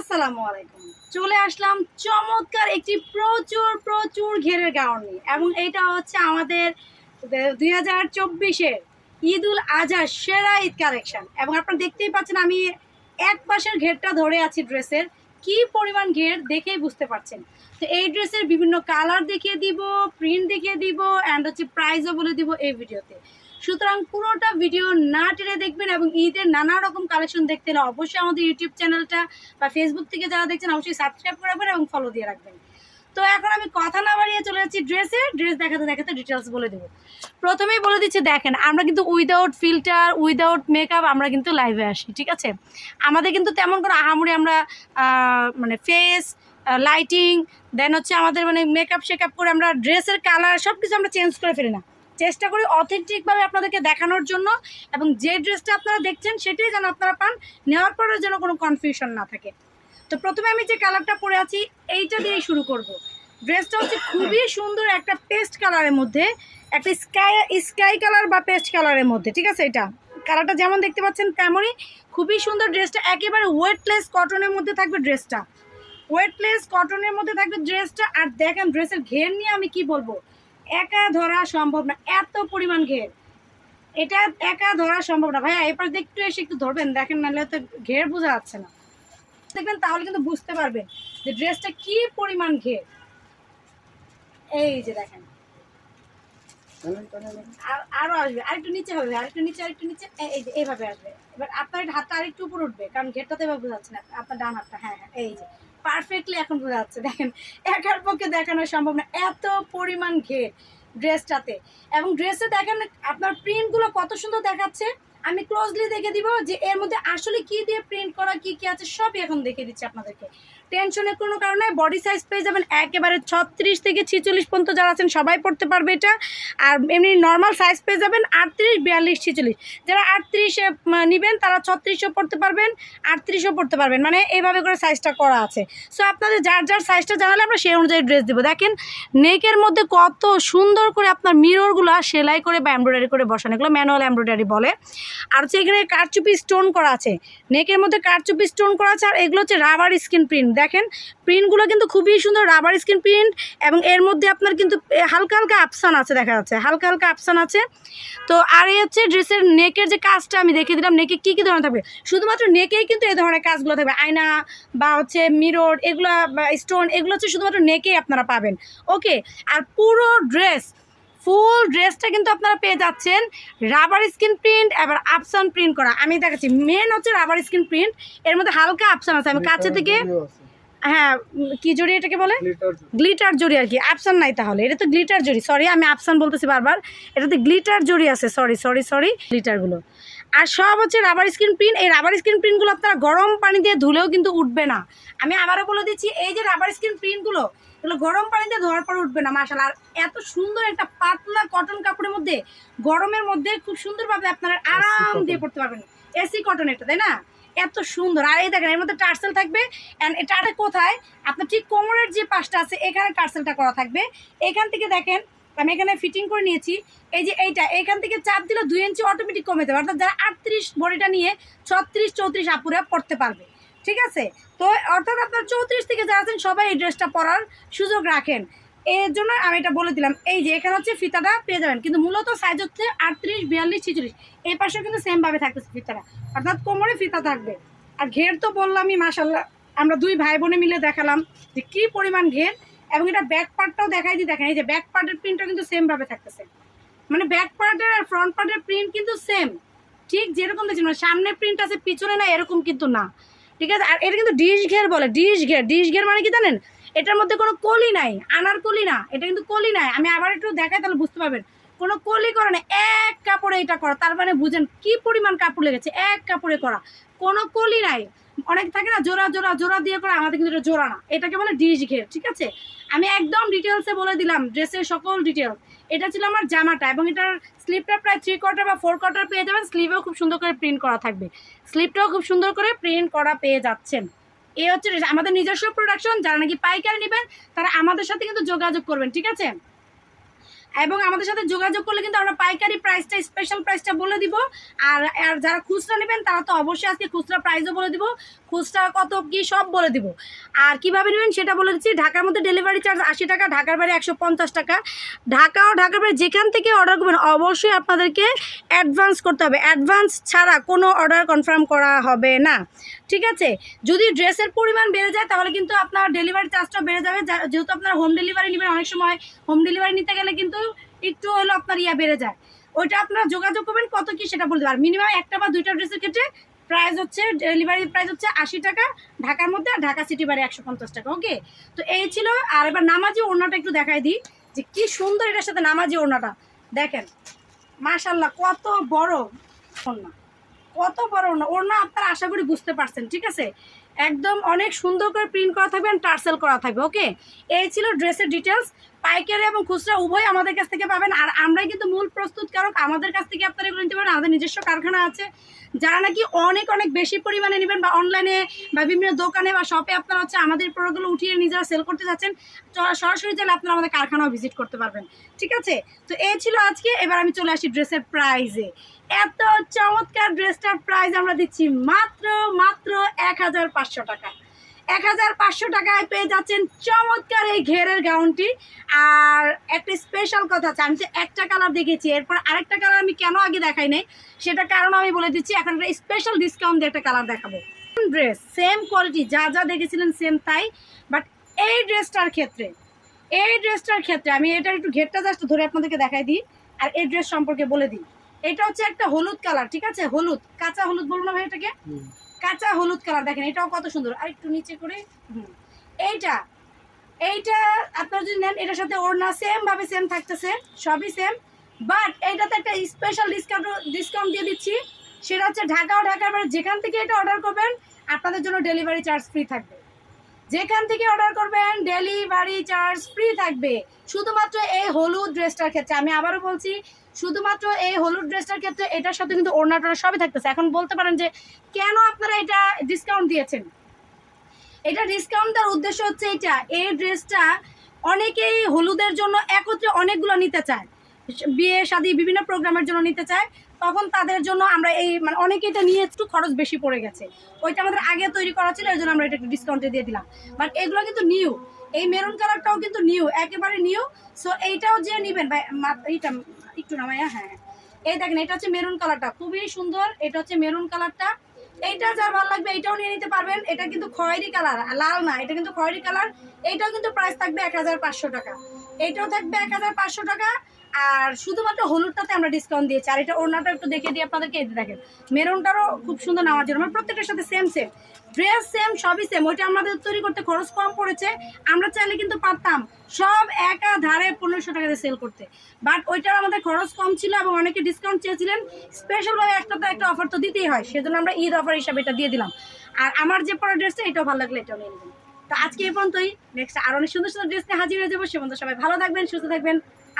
আসসালামু আলাইকুম। চলে আসলাম চমৎকার একটি প্রচুর প্রচুর ঘেরের গাউন নিয়ে। এবং এটা হচ্ছে আমাদের দুই হাজার চব্বিশের ঈদ উল আজহার সেরা ঈদ কালেকশন। এবং আপনারা দেখতেই পাচ্ছেন আমি এক পাশের ঘেরটা ধরে আছি ড্রেসের। কি পরিমাণ ঘের দেখেই বুঝতে পারছেন। তো এই ড্রেসের বিভিন্ন কালার দেখিয়ে দিব, প্রিন্ট দেখিয়ে দিব অ্যান্ড হচ্ছে প্রাইসও বলে দিব এই ভিডিওতে। সুতরাং পুরোটা ভিডিও না টেনে দেখবেন এবং ঈদের নানা রকম কালেকশন দেখতে হলে অবশ্যই আমাদের ইউটিউব চ্যানেলটা বা ফেসবুক থেকে যারা দেখছেন, অবশ্যই সাবস্ক্রাইব করে রাখবেন এবং ফলো দিয়ে রাখবেন। তো এখন আমি কথা না বাড়িয়ে চলে যাচ্ছি ড্রেসে ড্রেস দেখাতে দেখাতে ডিটেলস বলে দেবো। প্রথমেই বলে দিচ্ছি, দেখেন, আমরা কিন্তু উইদাউট ফিল্টার উইদাউট মেকআপ আমরা কিন্তু লাইভে আসি, ঠিক আছে? আমাদের কিন্তু তেমন করে আহামরি আমরা মানে ফেস লাইটিং দেন হচ্ছে আমাদের মানে মেকআপ শেকআপ করে আমরা ড্রেসের কালার সব কিছু আমরা চেঞ্জ করে ফেলি না। চেষ্টা করি অথেন্টিকভাবে আপনাদেরকে দেখানোর জন্য এবং যে ড্রেসটা আপনারা দেখছেন সেটাই যেন আপনারা পান। নেওয়ার পরে যেন কোনো কনফিউশন না থাকে। তো প্রথমে আমি যে কালারটা পরে আছি, এইটা দিয়েই শুরু করব। ড্রেসটা হচ্ছে খুবই সুন্দর একটা পেস্ট কালারের মধ্যে, একটা স্কাই স্কাই কালার বা পেস্ট কালারের মধ্যে, ঠিক আছে এটা? কালারটা যেমন দেখতে পাচ্ছেন তেমনই খুবই সুন্দর ড্রেসটা, একেবারে ওয়েটলেস কটনের মধ্যে থাকবে ড্রেসটা। ওয়েটলেস কটনের মধ্যে থাকবে ড্রেসটা, আর দেখেন ড্রেসের ঘের নিয়ে আমি কি বলব? একা ধরা সম্ভব না, এত পরিমাণ ঘের। এটা একা ধরা সম্ভব না। ভাইয়া এরপর একটু এসে একটু ধরবেন, দেখেন নাহলে তো ঘের বোঝা যাচ্ছে না। দেখবেন তাহলে কিন্তু বুঝতে পারবেন যে ড্রেসটা কি পরিমাণ ঘের। এই যে দেখেন। আর আসবে, আরেকটু নিচে হবে, আরেকটু নিচে আরেকটু নিচে এই- যে এইভাবে আসবে। এবার আপনার হাতটা আরেকটু উপর উঠবে, কারণ ঘেরটা তো এবার বোঝা যাচ্ছে না, আপনার ডান হাতটা হ্যাঁ হ্যাঁ এই যে। পারফেক্টলি এখন বোঝা যাচ্ছে। দেখেন, একার পক্ষে দেখানো সম্ভব না। এত পরিমাণ ঘের ড্রেসটাতে। এবং ড্রেসে দেখেন আপনার প্রিন্টগুলো কত সুন্দর দেখাচ্ছে। আমি ক্লোজলি দেখে দিব যে এর মধ্যে আসলে কি দিয়ে প্রিন্ট করা, কি কি আছে, সবই এখন দেখে দিচ্ছি আপনাদেরকে। টেনশনের কোনো কারণে বডি সাইজ পেয়ে যাবেন একেবারে ছত্রিশ থেকে ছিচল্লিশ পর্যন্ত যারা আছেন, সবাই পড়তে পারবে এটা। আর এমনি নর্মাল সাইজ পেয়ে যাবেন আটত্রিশ, বিয়াল্লিশ, ছিচল্লিশ। যারা আটত্রিশে নেবেন, তারা ছত্রিশও পড়তে পারবেন, আটত্রিশও পড়তে পারবেন। মানে এইভাবে করে সাইজটা করা আছে। সো আপনাদের যার যার সাইজটা জানালে আমরা সেই অনুযায়ী ড্রেস দেবো। দেখেন নেকের মধ্যে কত সুন্দর করে আপনার মিররগুলো সেলাই করে বা এমব্রয়ডারি করে বসানো। এগুলো ম্যানুয়াল এমব্রয়ডারি বলে। আর হচ্ছে এখানে কারচুপি স্টোন করা আছে। নেকের মধ্যে কারচুপি স্টোন করা আছে, আর এগুলো হচ্ছে রাবার স্কিন প্রিন্ট দেখেন প্রিন্টগুলো কিন্তু খুবই সুন্দর রাবার স্কিন প্রিন্ট এবং এর মধ্যে আপনার কিন্তু হালকা হালকা আপসান আছে দেখা যাচ্ছে হালকা হালকা আপসান আছে। তো আর এই হচ্ছে ড্রেসের নেকের যে কাজটা আমি দেখে দিলাম নেকে কী কী ধরনের থাকবে? শুধুমাত্র নেকেই কিন্তু এই ধরনের কাজগুলো থাকবে আয়না বা হচ্ছে মিরর এগুলো স্টোন এগুলো হচ্ছে শুধুমাত্র নেকেই আপনারা পাবেন। ওকে আর পুরো ড্রেস ফুল ড্রেসটা কিন্তু আপনারা পেয়ে যাচ্ছেন রাবার স্কিন প্রিন্ট এবার আপসান প্রিন্ট করা। আমি দেখাচ্ছি মেন হচ্ছে রাবার স্কিন প্রিন্ট এর মধ্যে হালকা আপসান আছে আমি কাছে থেকে হ্যাঁ কি জড়ি এটাকে বলে? গ্লিটার জড়ি। আর কি। আপসান নাই তাহলে। এটা তো গ্লিটার জড়ি। সরি আমি আপসান বলতেছি বারবার। এটাতে গ্লিটার জড়ি আছে। সরি সরি সরি গ্লিটারগুলো আর সব হচ্ছে রাবার স্ক্রিন প্রিন্ট এই রাবার স্ক্রিন প্রিন্টগুলো আপনারা গরম পানি দিয়ে ধুলেও কিন্তু উঠবে না। আমি আবারও বলে দিচ্ছি এই যে রাবার স্ক্রিন প্রিন্টগুলো এগুলো গরম পানিতে ধোয়ার পর উঠবে না মাসাল আর এত সুন্দর একটা পাতলা কটন কাপড়ের মধ্যে গরমের মধ্যে খুব সুন্দরভাবে আপনারা আরাম দিয়ে পড়তে পারবেন। এসি কটন এটা তাই না? এত সুন্দর। আর এই দেখেন, এর মধ্যে টার্সেল থাকবে। অ্যান্ড এটা কোথায়? আপনার ঠিক কোমরের যে পাশটা আছে, এখানে টার্সেলটা করা থাকবে। এখান থেকে দেখেন, আমি এখানে ফিটিং করে নিয়েছি। এই যে এইটা, এখান থেকে চাপ দিলে দুই ইঞ্চি অটোমেটিক কমে যাবে। অর্থাৎ যারা আটত্রিশ বডিটা নিয়ে ছত্রিশ, চৌত্রিশ আপুরে পড়তে পারবে। ঠিক আছে? তো অর্থাৎ আপনার চৌত্রিশ থেকে যারা আছেন, সবাই এই ড্রেসটা পরার সুযোগ রাখেন। এর জন্য আমি এটা বলে দিলাম। এই যে, এখানে হচ্ছে ফিতাটা পেয়ে যাবেন। কিন্তু মূলত সাইজ হচ্ছে আটত্রিশ, বিয়াল্লিশ, ছিচল্লিশ। এই পাশেও কিন্তু সেমভাবে থাকতেছে ফিতাটা। অর্থাৎ কোমরে ফিতা থাকবে। আর ঘের তো বললামই মাসাল্লাহ আমরা দুই ভাই বোনে মিলে দেখালাম যে কী পরিমাণ ঘের। এবং এটা ব্যাক পার্টটাও দেখাই দিই দেখেন, এই যে ব্যাক পার্টের প্রিন্টটা কিন্তু সেমভাবে থাকতেছে। মানে ব্যাক পার্টের আর ফ্রন্ট পার্টের প্রিন্ট কিন্তু সেম ঠিক যেরকম দেখছেন মানে সামনে প্রিন্ট আছে, পিছনে না, এরকম কিন্তু না। ঠিক আছে? আর এটা কিন্তু ডিশ ঘের বলে, ডিশ ঘের। ডিশ ঘের মানে কি জানেন? এটার মধ্যে কোনো কলি নাই, আনার কলি না, এটা কিন্তু কলি নাই। আমি আবার একটু দেখাই, তাহলে বুঝতে পারবেন। কোনো কলি করে না, এক কাপড়ে এটা করা। তার মানে বুঝেন কি পরিমাণ কাপড় লেগেছে, এক কাপড়ে করা। কোনো কলি নাই। অনেক থাকে না, জোড়া জোড়া জোড়া দিয়ে করে, আমাদের কিন্তু এটা জোড়া না। এটাকে বলে ডিশ ঘের, ঠিক আছে? আমি একদম ডিটেলসে বলে দিলাম, ড্রেসের সকল ডিটেলস এটা ছিল আমার জামাটা এবং এটার স্লিপটা প্রায় থ্রি কোয়ার্টার বা ফোর কোয়ার্টার পেয়ে যাবেন। স্লিভেও খুব সুন্দর করে প্রিন্ট করা থাকবে। স্লিপটাও খুব সুন্দর করে প্রিন্ট করা পেয়ে যাচ্ছেন। এই হচ্ছে আমাদের নিজস্ব প্রোডাকশন যারা নাকি পাইকারি নেবেন, তারা আমাদের সাথে কিন্তু যোগাযোগ করবেন, ঠিক আছে? এবং আমাদের সাথে যোগাযোগ করলে কিন্তু আমরা পাইকারি প্রাইসটা স্পেশাল প্রাইসটা বলে দিব। আর আর যারা খুচরা নেবেন, তারা তো অবশ্যই আজকে খুচরা প্রাইসও বলে দিব, খুচরা কত কি সব বলে দিব। আর কীভাবে নেবেন সেটা বলে দিচ্ছি, ঢাকার মধ্যে ডেলিভারি চার্জ আশি টাকা, ঢাকার বাইরে একশো পঞ্চাশ টাকা। ঢাকা ও ঢাকার বাইরে যেখান থেকে অর্ডার করবেন, অবশ্যই আপনাদেরকে অ্যাডভান্স করতে হবে। অ্যাডভান্স ছাড়া কোনো অর্ডার কনফার্ম করা হবে না। ঠিক আছে? যদি ড্রেসের পরিমাণ বেড়ে যায়, তাহলে কিন্তু আপনার ডেলিভারি চার্জটা বেড়ে যাবে। যেহেতু আপনার হোম ডেলিভারি নেবেন, অনেক সময় হোম ডেলিভারি নিতে গেলে কিন্তু একটু হলো আপনার ইয়া বেড়ে যায়। ওইটা আপনারা যোগাযোগ করবেন, কত কি সেটা বলতে পারবেন। মিনিমাম একটা বা দুইটা ড্রেসের ক্ষেত্রে প্রাইস হচ্ছে ডেলিভারি প্রাইস হচ্ছে আশি টাকা, ঢাকার মধ্যে আর ঢাকা সিটি বাড়ি একশো পঞ্চাশ টাকা ওকে তো এই ছিল, আর এবার নামাজি ওড়নাটা একটু দেখাই দিই, যে কি সুন্দর এটার সাথে নামাজি ওড়নাটা। দেখেন মাশাল্লাহ কত বড় ওড়না, কত বড় ওড়না। ওড়না আপনারা আশা করি বুঝতে পারছেন, ঠিক আছে? একদম অনেক সুন্দর করে প্রিন্ট করা থাকবে টার্সেল করা থাকবে ওকে এই ছিল ড্রেসের ডিটেলস পাইকারি এবং খুচরা উভয় আমাদের কাছ থেকে পাবেন। আর আমরাই কিন্তু মূল প্রস্তুতকারক আমাদের কাছ থেকে আপনারা এগুলো নিতে পারেন। আমাদের নিজস্ব কারখানা আছে। যারা নাকি অনেক অনেক বেশি পরিমাণে নেবেন বা অনলাইনে বা বিভিন্ন দোকানে বা শপে আপনারা হচ্ছে আমাদের প্রোডাক্টগুলো উঠিয়ে নিজেরা সেল করতে যাচ্ছেন সরাসরি চাইলে আপনারা আমাদের কারখানাও ভিজিট করতে পারবেন। ঠিক আছে? তো এই ছিল আজকে। এবার আমি চলে আসি ড্রেসের প্রাইজে এত চমৎকার ড্রেসটার প্রাইস আমরা দিচ্ছি মাত্র মাত্র এক হাজার পাঁচশো টাকা। এক হাজার পাঁচশো টাকায় পেয়ে যাচ্ছেন চমৎকার এই ঘেরের গাউনটি। আর একটা স্পেশাল কথা আছে, আমি তো একটা কালার দেখেছি এরপর আরেকটা কালার আমি কেন আগে দেখাই নাই সেটা কারণ আমি বলে দিচ্ছি, এখন একটা স্পেশাল ডিসকাউন্ট দিয়ে একটা কালার দেখাবো। ড্রেস সেম কোয়ালিটি যা যা দেখেছিলেন সেম তাই বাট এই ড্রেসটার ক্ষেত্রে, এই ড্রেসটার ক্ষেত্রে, আমি এটা একটু ঘেরটা জাস্ট ধরে আপনাদেরকে দেখাই দিই, আর এই ড্রেস সম্পর্কে বলে দিই। এটা হচ্ছে একটা হলুদ কালার ঠিক আছে? হলুদ, কাঁচা হলুদ বলব না ভাই এটাকে? কাঁচা হলুদ কালার, দেখেন, এটাও কত সুন্দর। আর একটু নিচে করে, হুম। এইটা এইটা আপনারা যদি নেন, এটার সাথে ওড়না সেমভাবে সেম থাকতেছে, সবই সেম বাট এইটাতে একটা স্পেশাল ডিসকাউন্ট ডিসকাউন্ট দিয়ে দিচ্ছি। সেটা হচ্ছে ঢাকা ও ঢাকার বাইরে, যেখান থেকে এটা অর্ডার করবেন, আপনাদের জন্য ডেলিভারি চার্জ ফ্রি থাকবে। যেখান থেকে অর্ডার করবেন ডেলিভারি চার্জ ফ্রি থাকবে। শুধুমাত্র এই হলুদ ড্রেসটার ক্ষেত্রে, আমি আবারও বলছি, শুধুমাত্র এই হলুদ ড্রেসটার ক্ষেত্রে এটার সাথে কিন্তু ওড়নাটা সবই থাকতেছে। এখন বলতে পারেন যে, কেন আপনারা এটা ডিসকাউন্ট দিয়েছেন? এটা ডিসকাউন্ট দেওয়ার উদ্দেশ্য হচ্ছে এটা এই ড্রেসটা অনেকেই হলুদের জন্য একত্রে অনেকগুলো নিতে চায়। বিয়ে, শাদী, বিভিন্ন প্রোগ্রামের জন্য নিতে চায়। তখন তাদের জন্য আমরা এই মানে অনেকে এটা নিয়ে একটু খরচ বেশি পড়ে গেছে। ওইটা আমাদের আগে তৈরি করা ছিল এই জন্য আমরা এটা একটু ডিসকাউন্টে দিয়ে দিলাম। বাট এগুলো কিন্তু নিউ এই মেরুন কালারটাও কিন্তু নিউ একেবারে নিউ সো এইটাও যে নেবেন এইটা একটু নামাইয়া হ্যাঁ এই দেখেন, এটা হচ্ছে মেরুন কালারটা খুবই সুন্দর। এটা হচ্ছে মেরুন কালারটা এইটা যার ভালো লাগবে এটাও নিয়ে নিতে পারবেন। এটা কিন্তু খয়েরি কালার লাল না, এটা কিন্তু খয়েরি কালার এইটাও কিন্তু প্রাইস থাকবে এক হাজার পাঁচশো টাকা। এইটাও থাকবে এক হাজার পাঁচশো টাকা। আর শুধুমাত্র হলুদটাতে আমরা ডিসকাউন্ট দিয়েছি। আর এটা ওড়নাটা একটু দেখে দিই আপনাদেরকে যে দেখেন, মেরুনটারও খুব সুন্দর নেওয়ার জন্য। আমার প্রত্যেকটার সাথে সেম সেম ড্রেস সেম সবই সেম ওইটা আমাদের তৈরি করতে খরচ কম পড়েছে। আমরা চাইলে কিন্তু পারতাম সব একা ধারে পনেরোশো টাকাতে সেল করতে। বাট ওইটার আমাদের খরচ কম ছিল এবং অনেকে ডিসকাউন্ট চেয়েছিলেন। স্পেশালভাবে একটা তো একটা অফার তো দিতেই হয়। সেজন্য আমরা ঈদ অফার হিসাবে এটা দিয়ে দিলাম। আর আমার যে পরের ড্রেসটা এটাও ভালো লাগলে এটাও নিয়ে নেবেন। তো আজকে এই পর্যন্তই। নেক্সট আর অনেক সুন্দর সুন্দর ড্রেস নিয়ে হাজির হয়ে যাব। সে পর্যন্ত সবাই ভালো থাকবেন, সুস্থ থাকবেন।